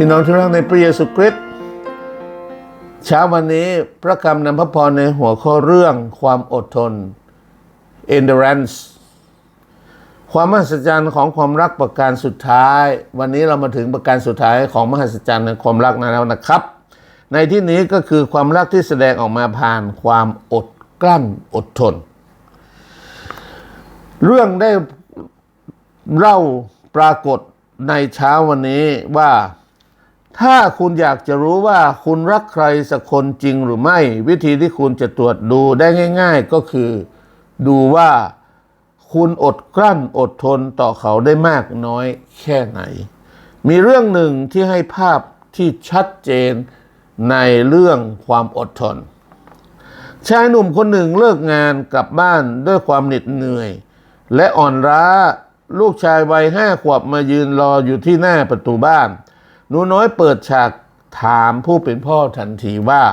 พี่น้องที่รักในพระเยซูคริสต์เช้าวันนี้พระคำนำพระพรในหัวข้อเรื่องความอดทน endurance ความมหัศจรรย์ของความรักประการสุดท้าย วันนี้เรามาถึงประการสุดท้ายของมหัศจรรย์ในความรักนั้นแล้วนะครับ ในที่นี้ก็คือความรักที่แสดงออกมาผ่านความอดกลั้นอดทน เรื่องได้เล่าปรากฏในเช้าวันนี้ว่า ถ้าคุณอยากจะรู้ว่าคุณรักใครสักคนจริงหรือไม่ วิธีที่คุณจะตรวจดูได้ง่าย ๆ ก็คือ ดูว่าคุณอดกลั้นอดทนต่อเขาได้มากน้อยแค่ไหน มีเรื่องหนึ่งที่ให้ภาพที่ชัดเจนในเรื่องความอดทน ชายหนุ่มคนหนึ่งเลิกงานกลับบ้านด้วยความเหน็ดเหนื่อย และอ่อนล้าลูกชายวัยห้าขวบมายืนรออยู่ที่หน้าประตูบ้าน หนูน้อยเปิดฉากถามผู้เป็นพ่อทันทีว่า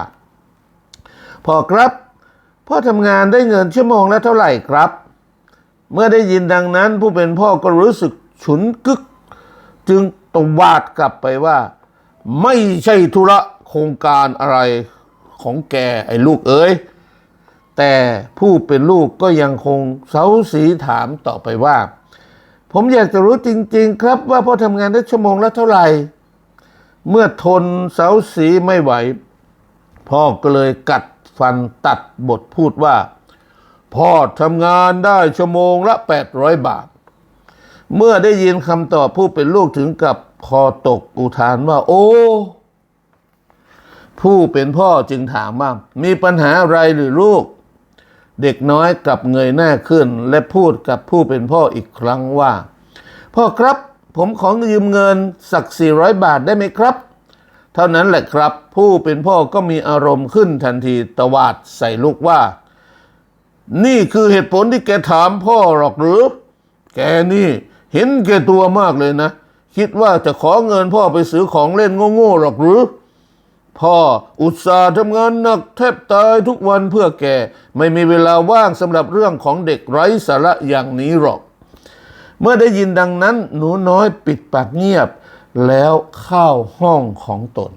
พ่อครับ พ่อทำงานได้เงินชั่วโมงละเท่าไหร่ครับ เมื่อได้ยินดังนั้น ผู้เป็นพ่อก็รู้สึกฉุนกึก จึงตวาดกลับไปว่า ไม่ใช่ธุระโครงการอะไรของแกไอ้ลูกเอ๋ยแต่ผู้เป็นลูกก็ยังคงเสาสีถามต่อไปว่า ผมอยากจะรู้จริง ๆ ครับว่าพ่อทำงานได้ชั่วโมงละเท่าไหร่ เมื่อทนเสาสีไม่ไหว พ่อก็เลยกัดฟันตัดบทพูดว่า พ่อทำงานได้ชั่วโมงละ800บาท เมื่อได้ยินคำตอบผู้เป็นลูกถึงกับคอตกอุทานว่า โอ้ผู้เป็นพ่อจึงถามว่า มีปัญหาอะไรหรือลูก เด็กน้อยกลับเงยหน้าขึ้นและพูดกับผู้เป็นพ่ออีกครั้งว่า พ่อครับ ผมขอยืมเงินสัก 400 บาทได้ไหมครับ เท่านั้นแหละครับ ผู้เป็นพ่อก็มีอารมณ์ขึ้นทันทีตวาดใส่ลูกว่า นี่คือเหตุผลที่แกถามพ่อหรอกหรือ แกนี่เห็นแกตัวมากเลยนะ คิดว่าจะขอเงินพ่อไปซื้อของเล่นโง่ๆหรอกหรือพ่ออุตส่าห์ทำงานหนักแทบตายทุกวันเพื่อแก ไม่มีเวลาว่างสำหรับเรื่องของเด็กไร้สาระอย่างนี้หรอก เมื่อได้ยินดังนั้น หนูน้อยปิดปากเงียบ แล้วเข้าห้องของตน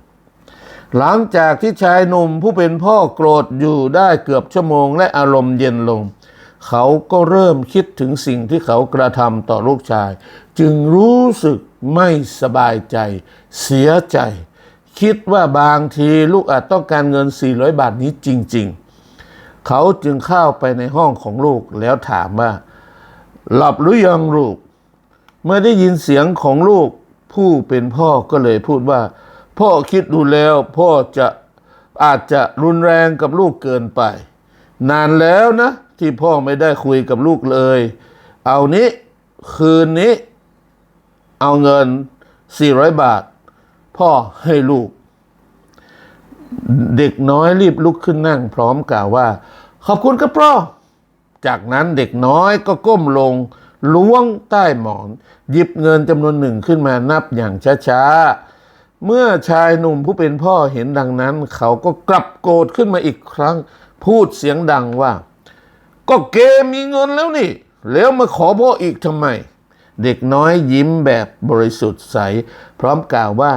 หลังจากที่ชายหนุ่มผู้เป็นพ่อโกรธอยู่ได้เกือบชั่วโมงและอารมณ์เย็นลง เขาก็เริ่มคิดถึงสิ่งที่เขากระทำต่อลูกชาย จึงรู้สึกไม่สบายใจ เสียใจ คิดว่าบางทีลูกอาจต้องการเงิน 400 บาทนี้จริง ๆ เขาจึงเข้าไปในห้องของลูกแล้วถามว่า หลับหรือยังลูก เมื่อได้ยินเสียงของลูกผู้เป็นพ่อก็เลยพูดว่า พ่อคิดดูแล้วพ่อจะอาจจะรุนแรงกับลูกเกินไป นานแล้วนะ ที่พ่อไม่ได้คุยกับลูกเลย เอานี้คืนนี้ เอาเงิน 400 บาท พ่อให้ลูก เด็กน้อยรีบลุกขึ้นนั่ง พร้อมกล่าวว่า ขอบคุณครับพ่อ จากนั้นเด็กน้อยก็ก้มลงล้วงใต้หมอน หยิบเงินจำนวนหนึ่งขึ้นมานับอย่างช้าๆ เมื่อชายหนุ่มผู้เป็นพ่อเห็นดังนั้น เขาก็กลับโกรธขึ้นมาอีกครั้ง พูดเสียงดังว่า ก็เกมีเงินแล้วนี่ แล้วมาขอพ่ออีกทำไม เด็กน้อยยิ้มแบบบริสุทธิ์ใส พร้อมกล่าวว่า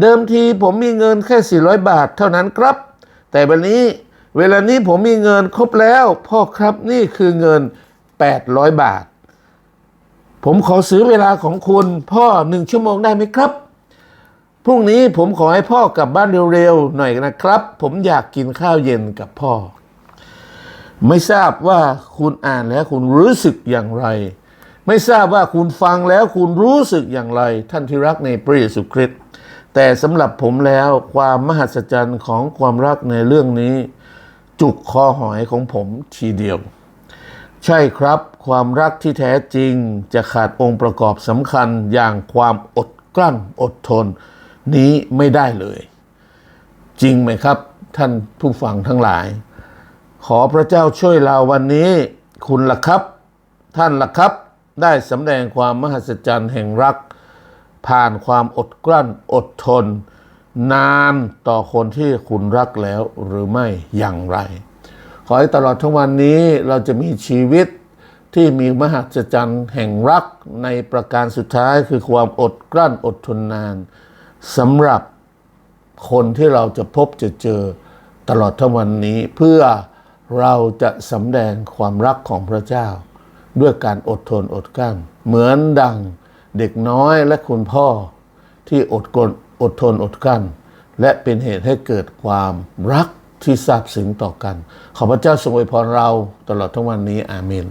เดิมทีผมมีเงินแค่ 400 บาทเท่านั้นครับ แต่วันนี้ เวลานี้ผมมีเงินครบแล้ว พ่อครับนี่คือเงิน 800 บาท ผมขอซื้อเวลาของคุณพ่อหนึ่งชั่วโมงได้ไหมครับ พรุ่งนี้ผมขอให้พ่อกลับบ้านเร็วๆหน่อยนะครับ ผมอยากกินข้าวเย็นกับพ่อ ไม่ทราบว่าคุณอ่านแล้วคุณรู้สึกอย่างไร ไม่ทราบว่าคุณฟังแล้วคุณรู้สึกอย่างไร ท่านที่รักในพระเยซูคริสต์แต่สำหรับผมแล้วความมหัศจรรย์ของความรักในเรื่องนี้ จุกคอหอยของผมทีเดียว ใช่ครับ ความรักที่แท้จริงจะขาดองค์ประกอบสำคัญอย่างความอดกลั้นอดทน นี้ไม่ได้เลย จริงไหมครับ ท่านผู้ฟังทั้งหลาย ขอพระเจ้าช่วยเราวันนี้ คุณล่ะครับ ท่านล่ะครับ ได้สำแดงความมหัศจรรย์แห่งรัก ผ่านความอดกลั้นอดทน นานต่อคนที่คุณรักแล้วหรือไม่อย่างไร ขอให้ตลอดทั้งวันนี้เราจะมีชีวิตที่มีมหัศจรรย์แห่งรักในประการสุดท้ายคือความอดกลั้นอดทนนานสำหรับคนที่เราจะพบจะเจอตลอดทั้งวันนี้ เพื่อเราจะสำแดงความรักของพระเจ้า ด้วยการอดทนอดกลั้น เหมือนดังเด็กน้อยและคุณพ่อที่อดกล อดทนอดกลั้น และเป็นเหตุให้เกิดความรักที่ซาบซึ้งต่อกัน ขอพระเจ้าทรงอวยพรเราตลอดทั้งวันนี้อาเมน